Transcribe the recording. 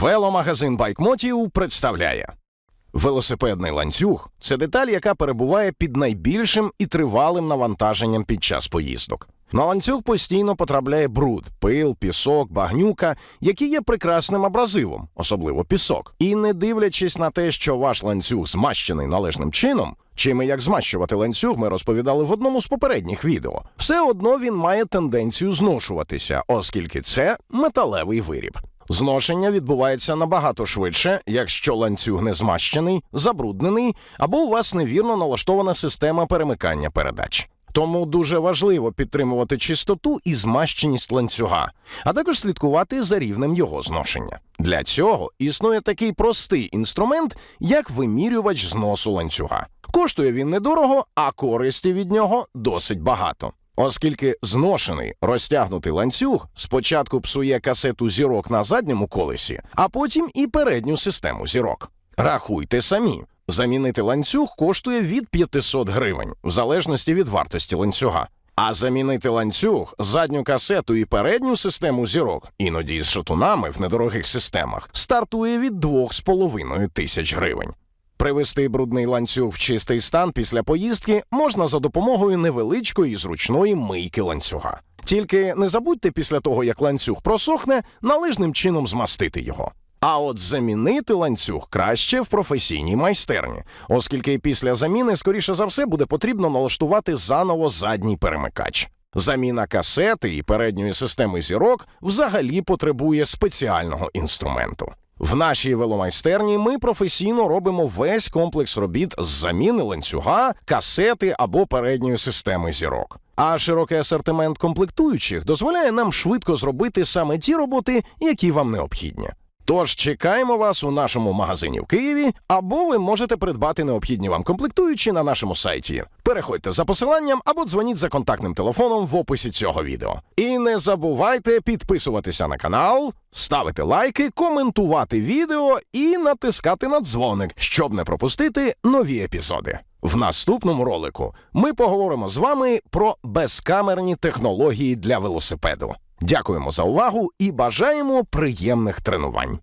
Веломагазин Байкмотів представляє велосипедний ланцюг це деталь, яка перебуває під найбільшим і тривалим навантаженням під час поїздок. На ланцюг постійно потрапляє бруд, пил, пісок, багнюка, які є прекрасним абразивом, особливо пісок. І не дивлячись на те, що ваш ланцюг змащений належним чином, чим і як змащувати ланцюг, ми розповідали в одному з попередніх відео. Все одно він має тенденцію зношуватися, оскільки це металевий виріб. Зношення відбувається набагато швидше, якщо ланцюг не змащений, забруднений або у вас невірно налаштована система перемикання передач. Тому дуже важливо підтримувати чистоту і змащеність ланцюга, а також слідкувати за рівнем його зношення. Для цього існує такий простий інструмент, як вимірювач зносу ланцюга. Коштує він недорого, а користі від нього досить багато. Оскільки зношений розтягнутий ланцюг спочатку псує касету зірок на задньому колесі, а потім і передню систему зірок. Рахуйте самі. Замінити ланцюг коштує від 500 гривень, в залежності від вартості ланцюга. А замінити ланцюг, задню касету і передню систему зірок, іноді з шатунами в недорогих системах, стартує від 2,5 тисяч гривень. Привести брудний ланцюг в чистий стан після поїздки можна за допомогою невеличкої зручної мийки ланцюга. Тільки не забудьте після того, як ланцюг просохне, належним чином змастити його. А от замінити ланцюг краще в професійній майстерні, оскільки після заміни, скоріше за все, буде потрібно налаштувати заново задній перемикач. Заміна касети і передньої системи зірок взагалі потребує спеціального інструменту. В нашій веломайстерні ми професійно робимо весь комплекс робіт з заміни ланцюга, касети або передньої системи зірок. А широкий асортимент комплектуючих дозволяє нам швидко зробити саме ті роботи, які вам необхідні. Тож чекаємо вас у нашому магазині в Києві, або ви можете придбати необхідні вам комплектуючі на нашому сайті. Переходьте за посиланням або дзвоніть за контактним телефоном в описі цього відео. І не забувайте підписуватися на канал, ставити лайки, коментувати відео і натискати на дзвоник, щоб не пропустити нові епізоди. В наступному ролику ми поговоримо з вами про безкамерні технології для велосипеду. Дякуємо за увагу і бажаємо приємних тренувань.